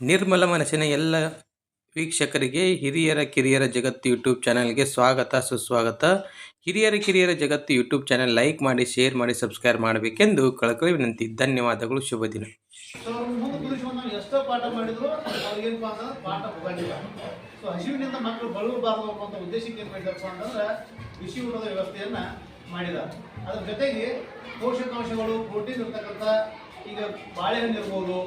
ನಿರ್ಮಲ ಮನಸ್ಸಿನ ಎಲ್ಲ ವೀಕ್ಷಕರಿಗೆ ಹಿರಿಯರ ಕಿರಿಯರ ಜಗತ್ತು ಯೂಟ್ಯೂಬ್ ಚಾನಲ್ಗೆ ಸ್ವಾಗತ, ಸುಸ್ವಾಗತ. ಹಿರಿಯರ ಕಿರಿಯರ ಜಗತ್ತು ಯೂಟ್ಯೂಬ್ ಚಾನಲ್ ಲೈಕ್ ಮಾಡಿ, ಶೇರ್ ಮಾಡಿ, ಸಬ್ಸ್ಕ್ರೈಬ್ ಮಾಡಬೇಕೆಂದು ಕಳಕಳಿ ವಿನಂತಿ. ಧನ್ಯವಾದಗಳು, ಶುಭ ದಿನ. ಎಷ್ಟೋ ಪಾಠ ಮಾಡಿದ್ರು ಅವ್ರಿಗೇನಪ್ಪ ಅಂತಂದ್ರೆ ಪಾಠ ಹೋಗಂಗಿಲ್ಲ ಸೊ ಹಸಿವಿನಿಂದ ಮಕ್ಕಳು ಬಳಲಬಾರದು ಅನ್ನುವಂಥ ಉದ್ದೇಶಕ್ಕೆ ಏನು ಮಾಡಿದಪ್ಪ ಅಂತಂದ್ರೆ ಬಿಸಿ ಊಟದ ವ್ಯವಸ್ಥೆಯನ್ನ ಮಾಡಿದ ಅದ್ರ ಜೊತೆಗೆ ಪೋಷಕಾಂಶಗಳು, ಪ್ರೋಟೀನ್ ಇರ್ತಕ್ಕಂಥ ಈಗ ಬಾಳೆಹಣ್ಣು ಇರ್ಬೋದು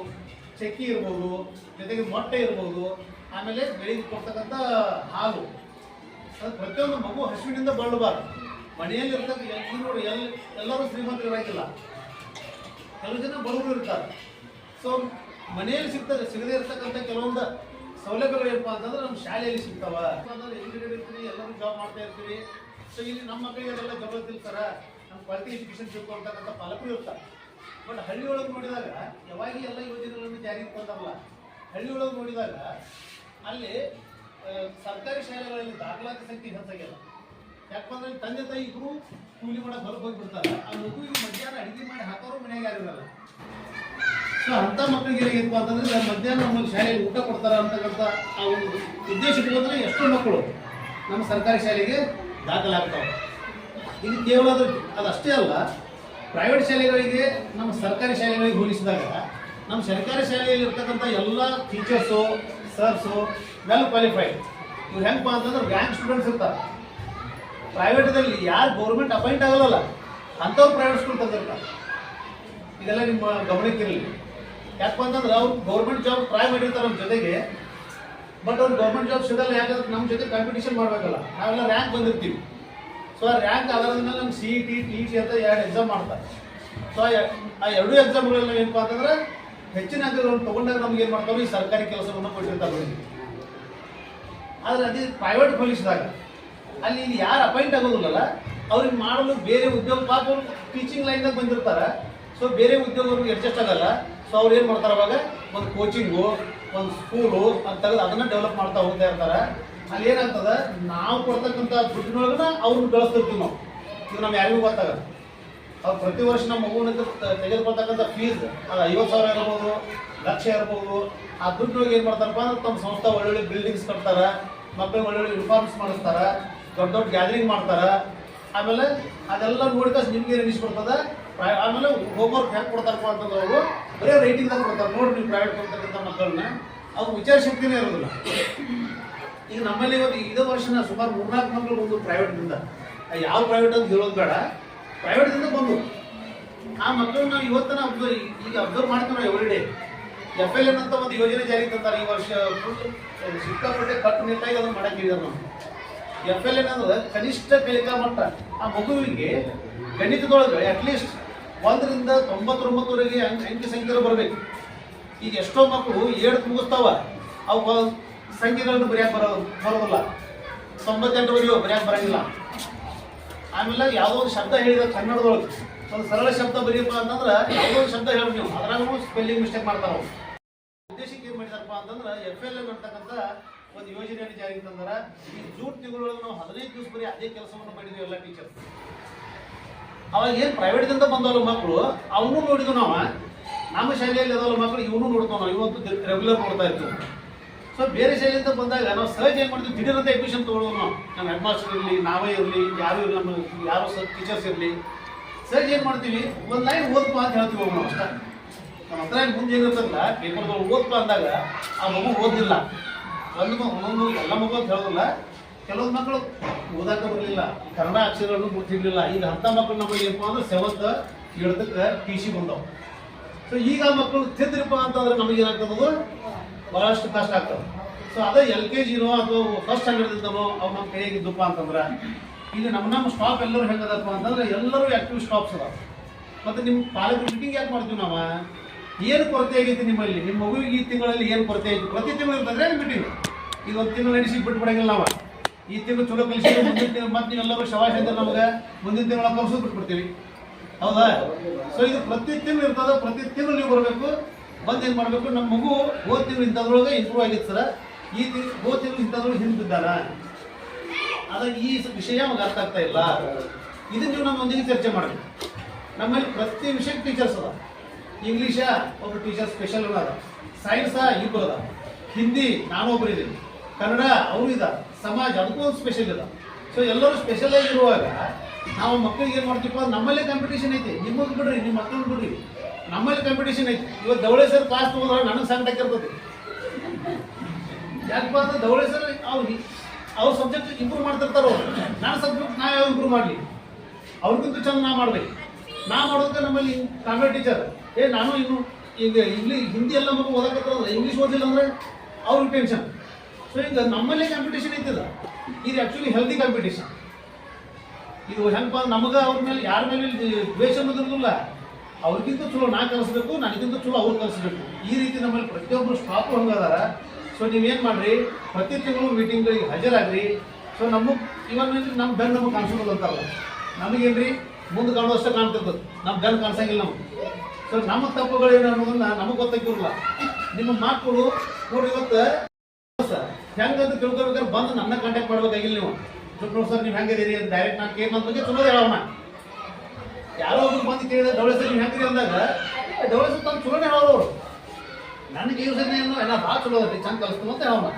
ಚಕ್ಕಿ ಇರ್ಬೋದು, ಜೊತೆಗೆ ಮೊಟ್ಟೆ ಇರ್ಬೋದು, ಆಮೇಲೆ ಬೆಳಿಗ್ಗೆ ಕೊಡ್ತಕ್ಕಂಥ ಹಾಲು. ಅದು ಪ್ರತಿಯೊಂದು ಮಗು ಹಸುವಿನಿಂದ ಬಳಲಬಾರ್ದು. ಮನೆಯಲ್ಲಿ ಇರ್ತಕ್ಕ ಎಲ್ಲರೂ ಎಲ್, ಎಲ್ಲರೂ ಶ್ರೀಮಂತರಾಗಿಲ್ಲ ಕೆಲವು ಜನ ಬಡವರು ಇರ್ತಾರೆ. ಸೊ ಮನೆಯಲ್ಲಿ ಸಿಗ್ತದೆ, ಸಿಗದೇ ಇರ್ತಕ್ಕಂಥ ಕೆಲವೊಂದು ಸೌಲಭ್ಯಗಳು ಏನಪ್ಪ ಅಂತಂದ್ರೆ ನಮ್ಮ ಶಾಲೆಯಲ್ಲಿ ಸಿಗ್ತಾವ. ಅಂತಂದ್ರೆ ಎಜುಕೇಟೆಡ್ ಇರ್ತೀವಿ ಎಲ್ಲರೂ ಜಾಬ್ ಮಾಡ್ತಾ ಇರ್ತೀವಿ ಸೊ ಇಲ್ಲಿ ನಮ್ಮ ಮಕ್ಕಳಿಗೆ ಅದೆಲ್ಲ ಜಬರ್ದಸ್ತ್ ಇರ್ತಾರ ನಮ್ಮ ಕ್ವಾಲಿಟಿ ಎಜುಕೇಶನ್ ಸಿಗ್ತು ಅಂತಕ್ಕಂಥ ಪಾಲಕರು ಇರ್ತಾರೆ ಬಟ್ ಹಳ್ಳಿ ಒಳಗೆ ನೋಡಿದಾಗ ಯಾವಾಗ ಎಲ್ಲ ಯೋಜನೆಗಳನ್ನು ಜಾರಿಗೆ ತಂದಾರಲ್ಲ ಹಳ್ಳಿ ಒಳಗೆ ನೋಡಿದಾಗ, ಅಲ್ಲಿ ಸರ್ಕಾರಿ ಶಾಲೆಗಳಲ್ಲಿ ದಾಖಲಾತಿ ಸಂಖ್ಯೆ ಹೆಚ್ಚಾಗಿಲ್ಲ ಯಾಕಂದ್ರೆ ತಂದೆ ತಾಯಿ ಇಬ್ರು ಕೂಲಿ ಮಾಡಕ್ ಹೋಗಿ ಹೋಗ್ಬಿಡ್ತಾರೆ. ಆ ಮಗುವಿಗೆ ಮಧ್ಯಾಹ್ನ ಅಡಿಗೆ ಮಾಡಿ ಹಾಕೋರು ಮನೆಯಾಗ ಯಾರಿರಲ್ಲ ಸೊ ಅಂತ ಮಕ್ಕಳಿಗೆ ಏನಪ್ಪ ಅಂತಂದ್ರೆ ಮಧ್ಯಾಹ್ನ ನಮ್ಮ ಶಾಲೆಯಲ್ಲಿ ಊಟ ಕೊಡ್ತಾರ ಅಂತಕ್ಕಂಥ ಆ ಒಂದು ಉದ್ದೇಶ ಇಟ್ಕೊಂಡ್ರೆ ಎಷ್ಟೋ ಮಕ್ಕಳು ನಮ್ಮ ಸರ್ಕಾರಿ ಶಾಲೆಗೆ ದಾಖಲಾಗ್ತಾವೆ. ಇದು ಕೇವಲ ಅದು ಅದಷ್ಟೇ ಅಲ್ಲ ಪ್ರೈವೇಟ್ ಶಾಲೆಗಳಿಗೆ, ನಮ್ಮ ಸರ್ಕಾರಿ ಶಾಲೆಗಳಿಗೆ ಹೋಲಿಸಿದಾಗ, ನಮ್ಮ ಸರ್ಕಾರಿ ಶಾಲೆಯಲ್ಲಿ ಇರ್ತಕ್ಕಂಥ ಎಲ್ಲ ಟೀಚರ್ಸು ಸರ್ಸು ವೆಲ್ ಕ್ವಾಲಿಫೈಡ್ ಇವ್ರು ಹೆಂಗಪ್ಪ ಅಂತಂದ್ರೆ ರ್ಯಾಂಕ್ ಸ್ಟೂಡೆಂಟ್ಸ್ ಇರ್ತಾರೆ. ಪ್ರೈವೇಟ್ದಲ್ಲಿ ಯಾರು ಗೌರ್ಮೆಂಟ್ ಅಪಾಯಿಂಟ್ ಆಗಲ್ಲ ಅಂಥವ್ರು ಪ್ರೈವೇಟ್ ಸ್ಕೂಲ್ ತಂದಿರ್ತಾರೆ. ಇದೆಲ್ಲ ನಿಮ್ಮ ಗಮನಕ್ಕೆ ಇರಲಿ ಯಾಕಪ್ಪ ಅಂತಂದ್ರೆ ಅವ್ರು ಗೌರ್ಮೆಂಟ್ ಜಾಬ್ ಟ್ರೈ ಮಾಡಿರ್ತಾರೆ ನಮ್ಮ ಜೊತೆಗೆ ಬಟ್ ಅವ್ರು ಗೌರ್ಮೆಂಟ್ ಜಾಬ್ ಸಿಗಲ್ಲ, ಯಾಕಂದ್ರೆ ನಮ್ಮ ಜೊತೆ ಕಾಂಪಿಟೇಷನ್ ಮಾಡಬೇಕಲ್ಲ. ನಾವೆಲ್ಲ ರ್ಯಾಂಕ್ ಬಂದಿರ್ತೀವಿ. ಸೊ ರ್ಯಾಂಕ್ ಆಧಾರದ ಮೇಲೆ ನಮ್ಗೆ ಸಿ ಟಿ ಟಿ ಟಿ ಅಂತ ಎರಡು ಎಕ್ಸಾಮ್ ಮಾಡ್ತಾರೆ. ಸೊ ಆ ಎರಡೂ ಎಕ್ಸಾಮ್ಗಳಲ್ಲಿ ಏನಪ್ಪ ಅಂತಂದ್ರೆ ಹೆಚ್ಚಿನ ಅಂಕಗಳನ್ನು ತಗೊಂಡಾಗ ನಮ್ಗೆ ಏನು ಮಾಡ್ತಾವೆ ಈ ಸರ್ಕಾರಿ ಕೆಲಸವನ್ನು ಕೊಟ್ಟಿರ್ತಾರೆ ಅವ್ರಿಗೆ. ಆದ್ರೆ ಅದೇ ಪ್ರೈವೇಟ್ ಪೊಲೀಸ್ದಾಗ ಅಲ್ಲಿ ಇಲ್ಲಿ ಯಾರು ಅಪಾಯಿಂಟ್ ಆಗೋದಿಲ್ಲಲ್ಲ, ಅವ್ರಿಗೆ ಮಾಡಲು ಬೇರೆ ಉದ್ಯೋಗ, ಪಾಪ ಟೀಚಿಂಗ್ ಲೈನ್ದಾಗ ಬಂದಿರ್ತಾರೆ. ಸೊ ಬೇರೆ ಉದ್ಯೋಗವ್ರಿಗೆ ಅಡ್ಜಸ್ಟ್ ಆಗಲ್ಲ. ಸೊ ಅವ್ರು ಏನು ಮಾಡ್ತಾರೆ ಅವಾಗ? ಒಂದು ಕೋಚಿಂಗು ಒಂದು ಸ್ಕೂಲು ಅಂತ ಅದನ್ನ ಡೆವಲಪ್ ಮಾಡ್ತಾ ಹೋಗ್ತಾ ಇರ್ತಾರೆ. ಅಲ್ಲಿ ಏನಾಗ್ತದ ನಾವು ಕೊಡ್ತಕ್ಕಂಥ ದುಡ್ಡಿನೊಳಗನ ಅವ್ರನ್ನ ಬೆಳೆಸ್ತಿರ್ತೀವಿ ನಾವು. ಇದು ನಮ್ಗೆ ಯಾರಿಗೂ ಗೊತ್ತಾಗಲ್ಲ. ಅವ್ರು ಪ್ರತಿ ವರ್ಷ ನಮ್ಮ ಮಗುವಿನ ತೆಗೆದುಕೊಳ್ತಕ್ಕಂಥ ಫೀಸ್ ಅದು ಐವತ್ತು ಸಾವಿರ ಇರ್ಬೋದು, ಲಕ್ಷ ಇರ್ಬೋದು, ಆ ದುಡ್ಡು ಏನು ಮಾಡ್ತಾರಪ್ಪ ಅಂದ್ರೆ ತಮ್ಮ ಸಂಸ್ಥೆ ಒಳ್ಳೊಳ್ಳೆ ಬಿಲ್ಡಿಂಗ್ಸ್ ಕಟ್ತಾರೆ ಮಕ್ಕಳಿಗೆ ಒಳ್ಳೊಳ್ಳೆ ಯೂನಿಫಾರ್ಮ್ಸ್ ಮಾಡಿಸ್ತಾರೆ, ದೊಡ್ಡ ದೊಡ್ಡ ಗ್ಯಾದರಿಂಗ್ ಮಾಡ್ತಾರೆ. ಆಮೇಲೆ ಅದೆಲ್ಲ ನೋಡಿದ ನಿಮ್ಗೆ ಅನಿಸ್ಬಿಡ್ತದ ಆಮೇಲೆ ಹೋಮ್ವರ್ಕ್ ಹೆಂಗೆ ಕೊಡ್ತಾರಪ್ಪ ಅಂತಂದ್ರೆ ಅವರು ಬರೀ ರೈಟಿಂಗ್ದಾಗ ಕೊಡ್ತಾರೆ. ನೋಡಿ ನೀವು ಪ್ರೈವೇಟ್ ಕೊಡ್ತಕ್ಕಂಥ ಮಕ್ಕಳನ್ನ. ಅವ್ರ ವಿಚಾರ ಶಕ್ತಿನೇ ಇರೋದಿಲ್ಲ. ಈಗ ನಮ್ಮಲ್ಲಿ ಇವತ್ತು ಇದೇ ವರ್ಷನ ಸುಮಾರು ಮೂರ್ನಾಲ್ಕು ಮಕ್ಕಳು ಬಂದು ಪ್ರೈವೇಟ್ನಿಂದ ಯಾವ ಪ್ರೈವೇಟ್ ಅಂತ ಹೇಳೋದು ಬೇಡ. ಪ್ರೈವೇಟ್ದಿಂದ ಬಂದು. ಆ ಮಕ್ಕಳನ್ನ ಇವತ್ತನ ಅಬ್ಸರ್ವ್ ಈಗ ಅಬ್ಸರ್ವ್ ಮಾಡ್ತೀವಿ ನಾವು every day F L N ಅಂತ ಒಂದು ಯೋಜನೆ ಜಾರಿಗೆ ತಂತಾರೆ ಈ ವರ್ಷ. ಸಿಕ್ಕಾಪಟ್ಟೆ ಕಟ್ಟು ನಿಂತಾಗಿ ಅದನ್ನು ಮಾಡಕ್ಕಿದ್ದಾರೆ ನಾವು ಎಫ್ ಎಲ್ ಎನ್ ಅಂದ್ರೆ ಕನಿಷ್ಠ ಕಲಿಕಾ ಮಟ್ಟ. ಆ ಮಗುವಿಗೆ ಗಣಿತದೊಳಗೆ ಅಟ್ಲೀಸ್ಟ್ ಒಂದರಿಂದ ತೊಂಬತ್ತೊಂಬತ್ತವರೆಗೆ ಅಂಕ್ ಅಂಕಿ ಸಂಖ್ಯೆ ಬರಬೇಕು. ಈಗ ಎಷ್ಟೋ ಮಕ್ಕಳು ಏಳು ಮುಗಿಸ್ತಾವ. ಅವು ಸಂಖ್ಯೆಗಳನ್ನು ಬರೆಯಕ್ಕೆ ಬರೋ ಬರೋದಿಲ್ಲ. ತೊಂಬತ್ತೆಂಟರವರೆಗೂ ಬರೆಯಕ್ಕೆ ಬರಂಗಿಲ್ಲ. ಆಮೇಲೆ ಯಾವುದೋ ಒಂದು ಶಬ್ದ ಹೇಳಿದ ಕನ್ನಡದೊಳಗೆ. ಒಂದು ಸರಳ ಶಬ್ದ ಬರೆಯಪ್ಪ ಅಂತಂದ್ರೆ ಯಾವುದೋ ಒಂದು ಶಬ್ದ ಹೇಳಿ ನೀವು. ಅದರಾಗೂ ಸ್ಪೆಲ್ಲಿಂಗ್ ಮಿಸ್ಟೇಕ್ ಮಾಡ್ತಾರೆ ಉದ್ದೇಶಕ್ಕೆ ಏನು ಮಾಡಿದಾರಪ್ಪ ಅಂತಂದ್ರೆ ಎಫ್ ಎಲ್ ಎಲ್ ಅಂತಕ್ಕಂಥ ಒಂದು ಯೋಜನೆಯನ್ನು ಜಾರಿಗೆ ತಂದಾರ ಈ ಜೂನ್ ತಿಂಗಳೊಳಗೆ ನಾವು ಹದಿನೈದು ದಿವಸ ಬರೀ ಅದೇ ಕೆಲಸವನ್ನು ಮಾಡಿದ್ವಿ ಎಲ್ಲ ಟೀಚರ್ ಅವಾಗ ಏನು ಪ್ರೈವೇಟ್ದಿಂದ ಬಂದವಲ್ಲ ಮಕ್ಕಳು ಅವನು ನೋಡಿದ್ವು ನಾವು. ನಮ್ಮ ಶಾಲೆಯಲ್ಲಿ ಅದಲ್ಲ ಮಕ್ಕಳು ಇವನು ನೋಡ್ತಾವ ನಾವು. ಇವತ್ತು ರೆಗ್ಯುಲರ್ ನೋಡ್ತಾ ಇರ್ತೀವಿ. ಸೊ ಬೇರೆ ಶೈಲಿಯಿಂದ ಬಂದಾಗ ನಾವು ಸಹಜ ಏನು ಮಾಡ್ತೀವಿ ದಿಢೀರಂತ ಅಡ್ಮಿಷನ್ ತೊಗೊಳೋದು ನಾವು. ನಮ್ಮ ಹೆಡ್ ಮಾಸ್ಟರ್ ಇರಲಿ, ನಾವೇ ಇರಲಿ, ಯಾರು ಇರಲಿ ನಮ್ಮ ಸರ್ ಟೀಚರ್ಸ್ ಇರಲಿ. ಸಹಜ ಏನು ಮಾಡ್ತೀವಿ? ಒಂದು ಲೈನ್ ಓದ್ಪ ಅಂತ ಹೇಳ್ತೀವಿ ನಾವು ಅಷ್ಟೇ. ನಮ್ಮ ಹತ್ರ ಮುಂದೆ ಏನಿರ್ತಲ್ಲ ಪೇಪರ್ಗಳು ಓದ್ಪ ಅಂದಾಗ ಆ ಮಗು ಓದಿಲ್ಲ ಒಂದು ಒಂದೊಂದು ಎಲ್ಲ ಮಗು ಅಂತ ಹೇಳೋದಿಲ್ಲ, ಕೆಲವೊಂದು ಮಕ್ಕಳು ಓದಕ್ಕೆ ಬರಲಿಲ್ಲ. ಕನ್ನಡ ಅಕ್ಷರಗಳನ್ನು ಗೊತ್ತಿರಲಿಲ್ಲ ಈಗ ಅಂಥ ಮಕ್ಕಳು ನಮಗೆ ಏನಪ್ಪ ಅಂದ್ರೆ ಸೆವೆಂತ್ ಏಳದಕ್ಕೆ ಟಿ ಸಿ ಬಂದವು. ಸೊ ಈಗ ಮಕ್ಕಳು ತಿದ್ರಿಪ್ಪ ಅಂತಂದ್ರೆ ನಮಗೆ ಬಹಳಷ್ಟು ಕಷ್ಟ ಆಗ್ತವೆ ಸೊ ಅದೇ ಎಲ್ ಕೆ ಜಿನೋ ಅಥವಾ ಫಸ್ಟ್ ಸ್ಟ್ಯಾಂಡರ್ಡ್ದಿಂದನೋ ಅವು ನಮ್ಮ ಕೈಯಾಗಿದ್ದಪ್ಪ ಅಂತಂದ್ರೆ, ಇಲ್ಲಿ ನಮ್ಮ ನಮ್ಮ ಸ್ಟಾಪ್ ಎಲ್ಲರೂ ಹೆಂಗದಪ್ಪ ಅಂತಂದ್ರೆ ಎಲ್ಲರೂ ಆಕ್ಟಿವ್ ಸ್ಟಾಪ್ಸ್ ಅದಾವೆ. ಮತ್ತೆ ನಿಮ್ಮ ಪಾಲಕರ ಮೀಟಿಂಗ್ ಯಾಕೆ ಮಾಡ್ತೀವಿ ನಾವು? ಏನು ಕೊರತೆ ಆಗೈತಿ ನಿಮ್ಮಲ್ಲಿ? ನಿಮ್ಮ ಮಗುವಿಗೆ ಈ ತಿಂಗಳಲ್ಲಿ ಏನು ಕೊರತೆ ಐತಿ ಪ್ರತಿ ತಿಂಗಳು ಇರ್ತದೆ ಮೀಟಿಂಗ್ ಈಗ ಒಂದು ತಿಂಗಳು ನಡೆಸಿ ಬಿಟ್ಟು ಬಿಡಂಗಿಲ್ಲ ನಾವು. ಈ ತಿಂಗಳು ಚಲೋ ಕಲಿಸಿ, ಮುಂದಿನ ತಿಂಗಳು ಮತ್ತೆ ನೀವೆಲ್ಲರೂ ಶವಾಶ ನಮಗೆ, ಮುಂದಿನ ತಿಂಗಳ ಕಲ್ಸೋದು ಬಿಟ್ಬಿಡ್ತೀವಿ. ಹೌದಾ? ಸೊ ಇದು ಪ್ರತಿ ತಿಂಗಳು ಇರ್ತದೆ, ಪ್ರತಿ ತಿಂಗಳು ನೀವು ಬರಬೇಕು. ಏನು ಮಾಡಬೇಕು? ನಮ್ಮ ಮಗು ಹೋದ ಇಂಥದ್ರೊಳಗೆ ಇಂಪ್ರೂವ್ ಆಗಿತ್ತು ಸರ್. ಈ ತಿಂಗಳು ಹೋದ ತಿಂಗಳು ಇಂಥದ್ರೊಳಗೆ ಹಿಂದೆ ಈ ವಿಷಯ ನಮಗೆ ಅರ್ಥ ಆಗ್ತಾ ಇಲ್ಲ. ಇದನ್ನ ನೀವು ನಮ್ಮೊಂದಿಗೆ ಚರ್ಚೆ ಮಾಡಬೇಕು. ನಮ್ಮಲ್ಲಿ ಪ್ರತಿ ವಿಷಯಕ್ಕೆ ಟೀಚರ್ಸ್ ಅದ ಇಂಗ್ಲೀಷ ಒಬ್ಬ ಟೀಚರ್ ಸ್ಪೆಷಲ್ ಅದ ಸೈನ್ಸ್ ಇಬ್ಬರು ಅದ ಹಿಂದಿ ನಾನೊಬ್ರು ಇದ್ದೀನಿ ಕನ್ನಡ ಅವರು ಇದ ಸಮಾಜ ಅದಕ್ಕೂ ಒಂದು ಸ್ಪೆಷಲ್ ಇದ ಸೊ ಎಲ್ಲರೂ ಸ್ಪೆಷಲ್ ಆಗಿರುವಾಗ, ನಾವು ಮಕ್ಕಳಿಗೆ ಏನು ಮಾಡ್ತೀವಿ ನಮ್ಮಲ್ಲೇ ಕಾಂಪಿಟೇಷನ್ ಐತಿ. ನಿಮ್ಮದು ಬಿಡ್ರಿ, ನಿಮ್ಮ ಮಕ್ಕಳು ಬಿಡ್ರಿ. ನಮ್ಮಲ್ಲಿ ಕಾಂಪಿಟೇಷನ್ ಐತಿ. ಇವತ್ತು ಧವಳೆ ಸರ್ ಕ್ಲಾಸ್ ತಗೋದ್ರೆ ನನಗೆ ಸಂಕಟ ಇರ್ತದೆ. ಯಾಕಪ್ಪ ಅಂದ್ರೆ ಧವಳೆ ಸರ್ ಅವ್ರು ಅವ್ರ ಸಬ್ಜೆಕ್ಟ್ ಇಂಪ್ರೂವ್ ಮಾಡ್ತಿರ್ತಾರೋ ನನ್ನ ಸಬ್ಜೆಕ್ಟ್ ನಾ ಯಾವ ಇಂಪ್ರೂವ್ ಮಾಡಲಿ? ಅವ್ರಿಗಿಂತ ಚಂದ ನಾ ಮಾಡ್ಬೇಕು. ನಾ ಮಾಡೋದಕ್ಕೆ ನಮ್ಮಲ್ಲಿ ಕಾನ್ವೆಂಟ್ ಟೀಚರ್ ಏ, ನಾನು ಇನ್ನು ಈಗ ಇಂಗ್ಲೀಷ್ ಹಿಂದಿ ಎಲ್ಲ ಮಗು ಓದಕತ್ತಾರಲ್ಲ ಇಂಗ್ಲೀಷ್ ಓದಿಲ್ಲ ಅಂದ್ರೆ ಅವ್ರಿಗೆ ಟೆನ್ಷನ್ ಸೊ ಈಗ ನಮ್ಮಲ್ಲೇ ಕಾಂಪಿಟೇಷನ್ ಐತದ ಇದು ಆ್ಯಕ್ಚುಲಿ ಹೆಲ್ದಿ ಕಾಂಪಿಟೇಷನ್ ಇದು ಹೆಂಗಪ್ಪ ನಮಗೆ ಅವ್ರ ಮೇಲೆ ಯಾರ ಮೇಲೆ ದ್ವೇಷ ಅನ್ನೋದಿರಲಿಲ್ಲ ಅವ್ರಿಗಿಂತ ಚಲೋ ನಾ ಕಲಿಸ್ಬೇಕು, ನನಗಿಂತ ಚಲೋ ಅವ್ರು ಕಲಿಸ್ಬೇಕು. ಈ ರೀತಿ ನಮ್ಮಲ್ಲಿ ಪ್ರತಿಯೊಬ್ಬರು ಸ್ಟಾಫ್ ಹಂಗದಾರ. ಸೊ ನೀವೇನು ಮಾಡ್ರಿ? ಪ್ರತಿ ತಿಂಗಳು ಮೀಟಿಂಗ್ಗಳಿಗೆ ಹಾಜರಾಗ್ರಿ. ಸೊ ನಮಗೆ ಇವನ್ ನಮ್ಮ ಬೆನ್ ನಮಗೆ ಕಾಣಿಸೋದು ಅಂತಾರಲ್ಲ ನಮಗೇನ್ರಿ? ಮುಂದೆ ಕಾಣುವಷ್ಟೇ ಕಾಣ್ತಿರ್ತದೆ ನಮ್ಮ ಬೆನ್ ಕಾಣಿಸಂಗಿಲ್ಲ ನಮ್ಗೆ. ಸೊ ನಮ್ಮ ತಪ್ಪುಗಳೇನು ಅನ್ನೋದನ್ನ ನಮಗೆ ಗೊತ್ತಾಗಿರಲ್ಲ ನಿಮ್ಮ ಮಾತುಗಳು ನೋಡಿ ಇವತ್ತು ಹೆಂಗಂತ ತಿಳ್ಕೊಬೇಕಾದ್ರೆ ಬಂದು ನನ್ನ ಕಾಂಟ್ಯಾಕ್ಟ್ ಮಾಡ್ಬೇಕಾಗಿಲ್ಲ ನೀವು. ನೋಡಿ ಸರ್ ನೀವು ಹೆಂಗಿದ್ದೀರಿ ಅಂತ ಡೈರೆಕ್ಟ್ ನಾನು ಕೇಳಿ ನನ್ನ ಬಗ್ಗೆ ಚಲೋ ಹೇಳೋಣ ಯಾರೋ ಒಬ್ರು ಬಂದು ಕೇಳಿದ್ರೆ ಡವಳೆ ಸರ್ ನೀವು ಹೆಂಗ್ರಿ ಅಂದಾಗ ಡವಳೆ ಸರ್ ತಂದು ಚಲೋನೇ ಹೇಳೋರು. ಸರಿ ಏನು, ಎಲ್ಲ ಭಾಳ ಚಲೋ ಅದ್ರಿ ಚಂದ ಕಲಿಸ್ತು ಅಂತ ಹೇಳೋಣ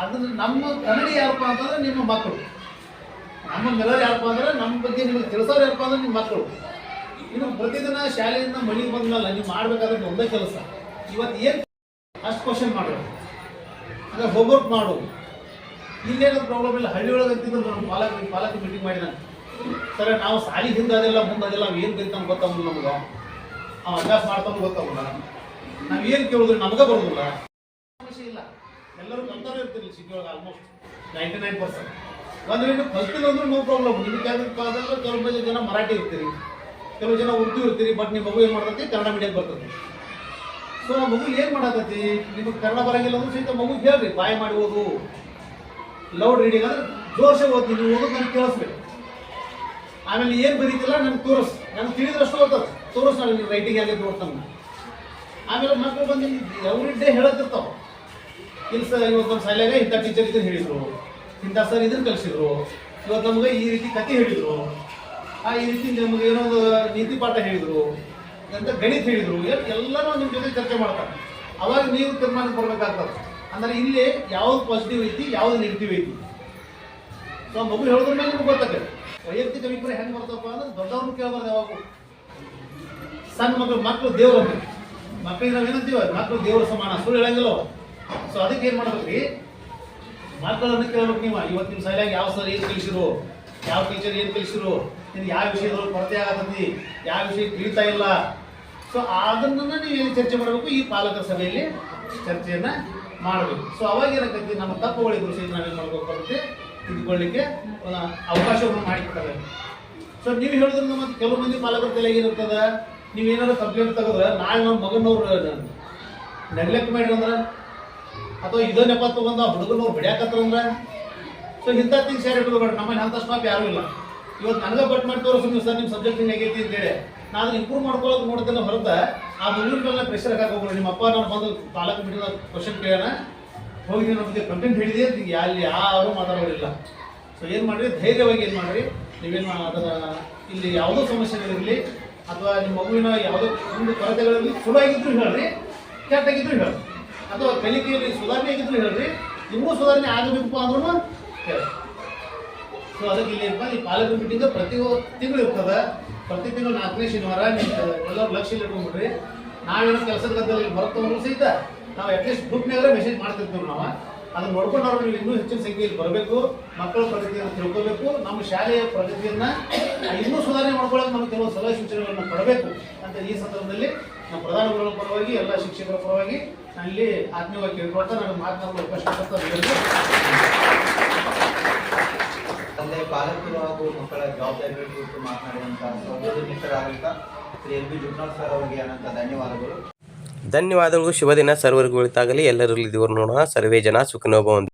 ಅದನ್ನ ನಮ್ಮ ಕನ್ನಡಿ ಯಾರಪ್ಪ ಅಂತಂದ್ರೆ ನಿಮ್ಮ ಮಕ್ಕಳು. ನಮ್ಮ ಮೆಲರ್ ಯಾರಪ್ಪ ಅಂದ್ರೆ ನಮ್ಮ ಬಗ್ಗೆ ನಿಮಗೆ ತಿಳಿಸೋರು ಯಾರಪ್ಪ ಅಂದ್ರೆ ನಿಮ್ಮ ಮಕ್ಕಳು. ಇನ್ನು ಪ್ರತಿದಿನ ಶಾಲೆಯಿಂದ ಮನೆಗೆ ಬಂದ್ಮೇಲೆ ನೀವು ಮಾಡ್ಬೇಕಾದ್ರೆ ಒಂದೇ ಕೆಲಸ. ಇವತ್ತು ಏನು ಅಷ್ಟು ಕ್ವಶನ್ ಮಾಡೋದು ಅಂದ್ರೆ ಹೋಮ್ವರ್ಕ್ ಮಾಡು. ಇಲ್ಲೇನೋ ಪ್ರಾಬ್ಲಮ್ ಇಲ್ಲ, ಹಳ್ಳಿ ಒಳಗೆ ಅಂತಿದ್ರು ನಮ್ಮ ಪಾಲಕ ಪಾಲಕ ಮೀಟಿಂಗ್ ಮಾಡಿದ ಸರ್ ನಾವು ಸಾಲಿ ಹಿಂದೆ ಅದೆಲ್ಲ ಮುಂದೆ ಅದೆಲ್ಲ ನಾವು ಏನು ಕಲಿತಾನ ಗೊತ್ತಾಗಲ್ಲ ನಮ್ಗೆ. ಅವ ಅಭ್ಯಾಸ ಮಾಡ್ತಾನೆ ಗೊತ್ತಾಗಲ್ಲ ನಾವು ಏನು ಕೇಳಿದ್ರೆ ನಮ್ಗೆ ಬರೋದಿಲ್ಲ. ಸಮಸ್ಯೆ ಇಲ್ಲ. ಎಲ್ಲರೂ ಕಲ್ತಾರ ಇರ್ತೀರಿ ಸಿಟಿ ಒಳಗೆ ಆಲ್ಮೋಸ್ಟ್ ನೈಂಟಿ ನೈನ್ ಪರ್ಸೆಂಟ್ ಒಂದು ವೇಳೆ ಕಲ್ತಿಲ್ಲ ಅಂದ್ರೆ ನೋ ಪ್ರಾಬ್ಲಮ್ ನಿಮಗೆ ಯಾವ್ದು ಕಾಲದಲ್ಲಿ ಕೆಲವು ಜನ ಮರಾಠಿ ಇರ್ತೀರಿ. ಕೆಲವು ಜನ ಉರ್ದು ಇರ್ತೀರಿ ಬಟ್ ನಿಮ್ಮ ಮಗು ಏನು ಮಾಡ್ತೈತಿ? ಕನ್ನಡ ಮೀಡಿಯಂ ಬರ್ತೈತಿ. ಸೊ ನಮ್ಮ ಮಗು ಏನು ಮಾಡತೈತಿ ನಿಮಗೆ ಕನ್ನಡ ಬರಂಗಿಲ್ಲ ಅಂದ್ರೆ ಸಹಿತ ಮಗು ಹೇಳ್ರಿ ಬಾಯ್ ಮಾಡಿ ಓದು. ಲೌಡ್ ರೀಡಿಂಗ್ ಅಂದ್ರೆ ಜೋರ್ಸೆ ಓದ್ತೀನಿ ನೀವು ಓದೋದು ನನಗೆ ಕೇಳಿಸ್ಬೇಕು. ಆಮೇಲೆ ಏನು ಬರೀತಿಲ್ಲ ನನಗೆ ತೋರಿಸ್. ನನಗೆ ತಿಳಿದ್ರಷ್ಟು ಓದ್ತದೆ ತೋರಿಸ್ ನೀವು ರೈಟಿಂಗ್ ಹೇಗೆ ನೋಡ್ತಾನೆ ಆಮೇಲೆ ಮಕ್ಕಳು ಬಂದು ಎವ್ರಿ ಡೇ ಹೇಳತ್ತಿರ್ತಾವೆ. ಇಲ್ಲಿ ಸರ್ ಇವತ್ತು ನಮ್ಮ ಶಾಲೆಗೆ ಇಂಥ ಟೀಚರ್ ಇದ್ರು ಹೇಳಿದ್ರು. ಇಂಥ ಸರ್ ಇದನ್ನು ಕಲಿಸಿದ್ರು. ಇವತ್ತು ನಮಗೆ ಈ ರೀತಿ ಕತೆ ಹೇಳಿದ್ರು. ಆ ಈ ರೀತಿ ನಮಗೆ ಏನೋ ನೀತಿ ಪಾಠ ಹೇಳಿದರು. ಅಂತ ಗಣಿತ ಹೇಳಿದರು. ಎಲ್- ಎಲ್ಲರೂ ನಿಮ್ಮ ಜೊತೆ ಚರ್ಚೆ ಮಾಡ್ತಾರೆ. ಅವಾಗ ನೀವು ತೀರ್ಮಾನ ಕೊಡಬೇಕಾಗ್ತದೆ. ಅಂದ್ರೆ ಇಲ್ಲಿ ಯಾವ್ದು ಪಾಸಿಟಿವ್ ಐತಿ, ಯಾವ್ದು ನೆಗೆಟಿವ್ ಐತಿ. ಸೊ ಮಗು ಹೇಳಿದ್ರ ಮೇಲೆ ನಿಮ್ಗೆ ಗೊತ್ತಾಗತ್ತೆ ವೈಯಕ್ತಿಕ ಅಭಿಪ್ರಾಯ ಹೆಂಗೆ ಬರ್ತಪ್ಪ ಅಂದ್ರೆ ದೊಡ್ಡವ್ರನ್ನ ಕೇಳಬಾರ್ದು ಯಾವಾಗ ಸಣ್ಣ ಮಕ್ಕಳು ಮಕ್ಕಳು ದೇವ್ರ ಮಕ್ಕಳಿಗೆ ನಾವು ಏನಂತೀವ ಮಕ್ಕಳು ದೇವ್ರ ಸಮಾನ, ಸುಳ್ಳು ಹೇಳಂಗಿಲ್ಲ. ಸೊ ಅದಕ್ಕೆ ಏನು ಮಾಡ್ಬೇಕ್ರಿ? ಮಕ್ಕಳನ್ನು ಕೇಳ್ಬೇಕು ನೀವು. ಇವತ್ತು ನಿಮ್ ಶಾಲ್ಯಾಗ ಯಾವ ಸರ್ ಏನು ಕಲಿಸಿರು ಯಾವ ಟೀಚರ್ ಏನು ಕಲಿಸಿರು ನಿಮ್ಗೆ ಯಾವ ವಿಷಯದೊಳಗೆ ಕೊರತೆ ಆಗತ್ತಿ ಯಾವ ವಿಷಯ ತಿಳಿತಾ ಇಲ್ಲ? ಸೊ ಅದನ್ನ ನೀವು ಏನು ಚರ್ಚೆ ಮಾಡಬೇಕು? ಈ ಪಾಲಕರ ಸಭೆಯಲ್ಲಿ ಚರ್ಚೆಯನ್ನ ಮಾಡಬೇಕು. ಸೊ ಅವಾಗ ಏನಾಗ್ತೈತಿ? ನಮ್ಮ ತಪ್ಪುಗಳಿದ್ರು ಸಹಿತ ನಾವೇನು ಮಾಡ್ಬೇಕು ಬರುತ್ತೆ ತಿದ್ದುಕೊಳ್ಳಿಕ್ಕೆ ಒಂದು ಅವಕಾಶವನ್ನು ಮಾಡಿಕೊಡಬೇಕು ಸೊ ನೀವು ಹೇಳಿದ್ರೆ ನಮ್ಮ ಕೆಲವು ಮಂದಿ ಪಾಲಕರ ನೀವು ನೀವೇನಾದ್ರು ಕಂಪ್ಲೇಂಟ್ ತೆಗೆದ್ರೆ ನಾಳೆ ನಮ್ಮ ಮಗನವ್ರು ನೆಗ್ಲೆಕ್ಟ್ ಮಾಡಿರಂದ್ರೆ ಅಥವಾ ಇದೋ ನೆಪ ತಗೊಂಡು ಆ ಹುಡುಗನವ್ರು ಬಿಡ್ಯಾಕತ್ತಂದ್ರೆ ಸೊ ಇಂಥ ತಿಂಗ್ ಶೇರ್ ಇಟ್ಕೋಬೇಡ ನಮ್ಮಲ್ಲಿ ಅಂಥ ಸ್ಟಾಪ್ ಯಾರು ಇಲ್ಲ. ಇವತ್ತು ನನಗೆ ಬಟ್ ಮಾಡಿ ತೋರಿಸ್ ನೀವು ಸರ್ ನಿಮ್ಮ ಸಬ್ಜೆಕ್ಟ್ ಹಿಂಗೆ ಅಂತ ಅಂತೇಳಿ ನಾನು ಇಂಪ್ರೂವ್ ಮಾಡ್ಕೊಳ್ಳೋಕೆ ನೋಡ್ತೇನೆ ಹೊರತ ಆ ಮಗುವಿನ ಮೇಲೆ ಪ್ರೆಷರ್ ಹಾಕಕ್ಕೆ ಹೋಗ್ಬೇಡಿ ನಿಮ್ಮ ಅಪ್ಪ, ನಾನು ಬಂದು ಪಾಲಕ ಬಿಟ್ಟಿದ ಕ್ವಶನ್ ಕೇಳೋಣ. ಹೋಗಿ ನೀನು ನಮಗೆ ಕಂಟೆಂಟ್ ಹೇಳಿದೆ ನಿಮಗೆ ಅಲ್ಲಿ ಯಾರು ಮಾತಾಡೋರಿಲ್ಲ. ಸೊ ಏನು ಮಾಡಿರಿ? ಧೈರ್ಯವಾಗಿ ಏನು ಮಾಡಿರಿ? ನೀವೇನು ಅದರ ಇಲ್ಲಿ ಯಾವುದೋ ಸಮಸ್ಯೆಗಳಿರಲಿ, ಅಥವಾ ನಿಮ್ಮ ಮಗುವಿನ ಯಾವುದೋ ಒಂದು ಕೊರತೆಗಳಲ್ಲಿ ಚಲೋ ಆಗಿದ್ರು ಹೇಳ್ರಿ, ಕೆಟ್ಟಾಗಿದ್ರು ಹೇಳ್ರಿ, ಅಥವಾ ಕಲಿಕೆಯಲ್ಲಿ ಸುಧಾರಣೆ ಆಗಿದ್ರು ಹೇಳ್ರಿ, ನಿಮಗೂ ಸುಧಾರಣೆ ಆಗಬೇಕು ಅಂದ್ರೂ ಹೇಳಿ ಸೊ ಅದಕ್ಕೆ ಇಲ್ಲಿ ಈ ಪಾಲಕರ ಮೀಟಿಂಗ್ ಪ್ರತಿ ತಿಂಗಳು ಇರ್ತದೆ. ಪ್ರತಿ ತಿಂಗಳು ನಾಲ್ಕನೇ ಶನಿವಾರ ನೀವು ಎಲ್ಲರೂ ಲಕ್ಷ್ಯ ಇಟ್ಕೊಂಡ್ಬಿಡ್ರಿ. ನಾವೇನೋ ಕೆಲಸ ಗದ್ದದಲ್ಲಿ ಬರುತ್ತವರು ಸಹಿತ ನಾವು ಅಟ್ಲೀಸ್ಟ್ ಗ್ರೂಪ್ನಾಗ ಮೆಸೇಜ್ ಮಾಡ್ತಿರ್ತೀವಿ ನಾವು. ಅದನ್ನ ನೋಡ್ಕೊಂಡು ಅವ್ರು ನೀವು ಇನ್ನೂ ಹೆಚ್ಚಿನ ಸಂಖ್ಯೆಯಲ್ಲಿ ಬರಬೇಕು, ಮಕ್ಕಳ ಪ್ರಗತಿಯನ್ನು ತಿಳ್ಕೋಬೇಕು, ನಮ್ಮ ಶಾಲೆಯ ಪ್ರಗತಿಯನ್ನ ಇನ್ನೂ ಸುಧಾರಣೆ ಮಾಡ್ಕೊಳ್ಳೋಕೆ ನಮಗೆ ಕೆಲವು ಸಲಹೆ ಸೂಚನೆಗಳನ್ನು ಕೊಡಬೇಕು ಅಂತ ಈ ಸಂದರ್ಭದಲ್ಲಿ ನಮ್ಮ ಪ್ರಧಾನಗಳ ಪರವಾಗಿ, ಎಲ್ಲ ಶಿಕ್ಷಕರ ಪರವಾಗಿ ಅಲ್ಲಿ ಆತ್ಮೀಯವಾಗಿ ಕೇಳ್ಕೊಳ್ತಾ ನಾನು ಮಾತನಾಡಲು ಅವಕಾಶ ಕೊಡ್ತಾ ತಂದೆ ಪಾಲಕರು ಹಾಗೂ ಮಕ್ಕಳ ಜವಾಬ್ದಾರಿಗಳ ಕುರಿತು ಮಾತನಾಡುವಂತಹ ಸಹೋದರಿ ಮಿತ್ರರಾಗಿದ್ದ Shri L B Jugnath sir ಅವರಿಗೆ ಅನಂತ ಧನ್ಯವಾದಗಳು. ಧನ್ಯವಾದಗಳು. ಶುಭ ದಿನ ಸರ್ವರ್ಗೂ ಒಳಿತಾಗಲಿ ಎಲ್ಲರಲ್ಲಿ ಇದುವರೆಗೂ ನೋಡೋಣ. ಸರ್ವೇ ಜನ ಸುಖನೋಭವಂತು.